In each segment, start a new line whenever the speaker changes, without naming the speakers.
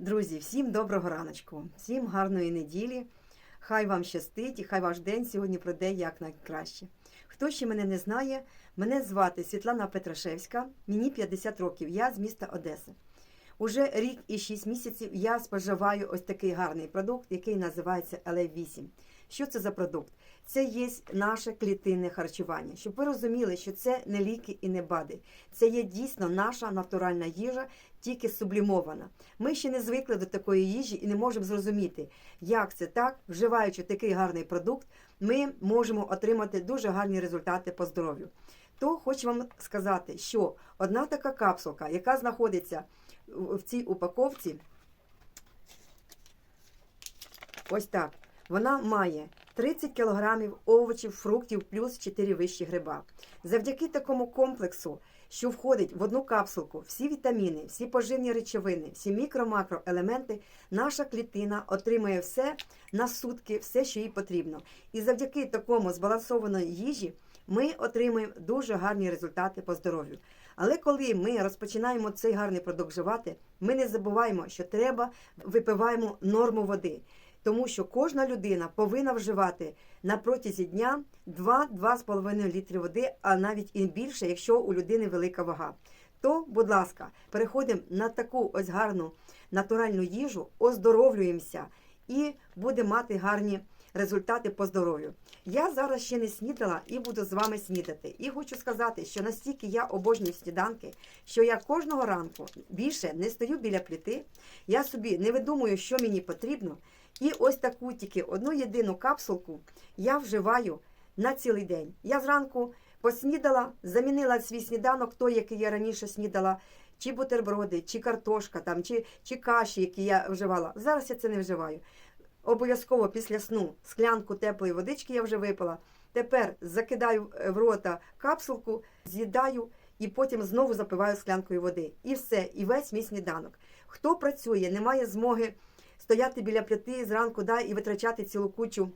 Друзі, всім доброго раночку, всім гарної неділі. Хай вам щастить і хай ваш день сьогодні пройде як найкраще. Хто ще мене не знає, мене звати Світлана Петрашевська, мені 50 років, я з міста Одеси. Уже рік і 6 місяців я споживаю ось такий гарний продукт, який називається LA8. Що це за продукт? Це є наше клітинне харчування. Щоб ви розуміли, що це не ліки і не бади. Це є дійсно наша натуральна їжа, тільки сублімована. Ми ще не звикли до такої їжі і не можемо зрозуміти, як це так, вживаючи такий гарний продукт, ми можемо отримати дуже гарні результати по здоров'ю. То хочу вам сказати, що одна така капсулка, яка знаходиться в цій упаковці, ось так, вона має 30 кілограмів овочів, фруктів плюс 4 вищі гриба. Завдяки такому комплексу, що входить в одну капсулку, всі вітаміни, всі поживні речовини, всі мікро-макроелементи, наша клітина отримує все на сутки, все, що їй потрібно. І завдяки такому збалансованої їжі ми отримуємо дуже гарні результати по здоров'ю. Але коли ми розпочинаємо цей гарний продукт вживати, ми не забуваємо, що треба випиваємо норму води. Тому що кожна людина повинна вживати на протязі дня 2-2,5 літри води, а навіть і більше, якщо у людини велика вага. То, будь ласка, переходимо на таку ось гарну натуральну їжу, оздоровлюємося і будемо мати гарні результати по здоров'ю. Я зараз ще не снідала і буду з вами снідати. І хочу сказати, що настільки я обожнюю сніданки, що я кожного ранку більше не стою біля плити, я собі не видумую, що мені потрібно. І ось таку тільки одну єдину капсулку я вживаю на цілий день. Я зранку поснідала, замінила свій сніданок, той, який я раніше снідала, чи бутерброди, чи картошка, там, чи, чи каші, які я вживала. Зараз я це не вживаю. Обов'язково після сну склянку теплої водички я вже випила. Тепер закидаю в рота капсулку, з'їдаю і потім знову запиваю склянкою води. І все, і весь мій сніданок. Хто працює, не має змоги стояти біля плити зранку да, і витрачати цілу кучу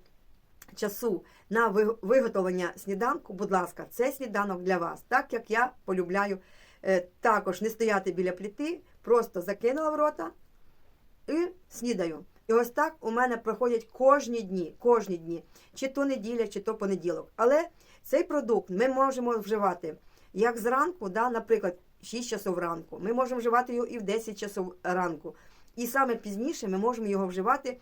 часу на виготовлення сніданку, будь ласка, це сніданок для вас, так як я полюбляю е, також не стояти біля плити, просто закинула в рота і снідаю. І ось так у мене проходять кожні дні, кожні дні, чи то неділя, чи то понеділок. Але цей продукт ми можемо вживати як зранку, да, наприклад, 6 часов ранку. Ми можемо вживати його і в 10 часов ранку. І саме пізніше ми можемо його вживати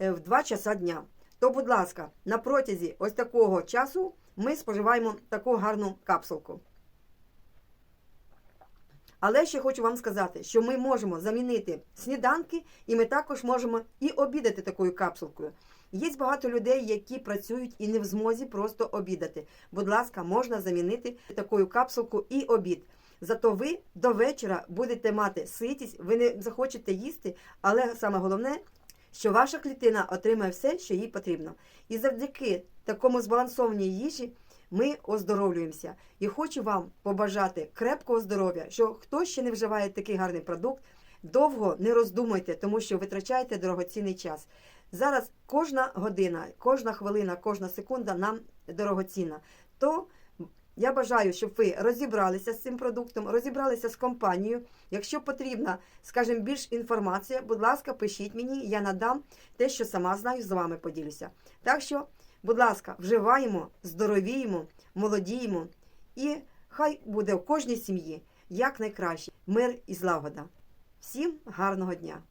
е, в 2 часа дня. То, будь ласка, на протязі ось такого часу ми споживаємо таку гарну капсулку. Але ще хочу вам сказати, що ми можемо замінити сніданки, і ми також можемо і обідати такою капсулкою. Є багато людей, які працюють і не в змозі просто обідати. Будь ласка, можна замінити такою капсулку і обід. Зато ви до вечора будете мати ситість, ви не захочете їсти, але саме головне, що ваша клітина отримає все, що їй потрібно. І завдяки такому збалансованій їжі ми оздоровлюємося. І хочу вам побажати крепкого здоров'я, що хто ще не вживає такий гарний продукт, довго не роздумуйте, тому що витрачаєте дорогоцінний час. Зараз кожна година, кожна хвилина, кожна секунда нам дорогоцінна. То я бажаю, щоб ви розібралися з цим продуктом, розібралися з компанією. Якщо потрібна, скажімо, більш інформація, будь ласка, пишіть мені, я надам те, що сама знаю, з вами поділюся. Так що, будь ласка, вживаємо, здоровіємо, молодіємо, і хай буде в кожній сім'ї якнайкраще мир і злагода. Всім гарного дня!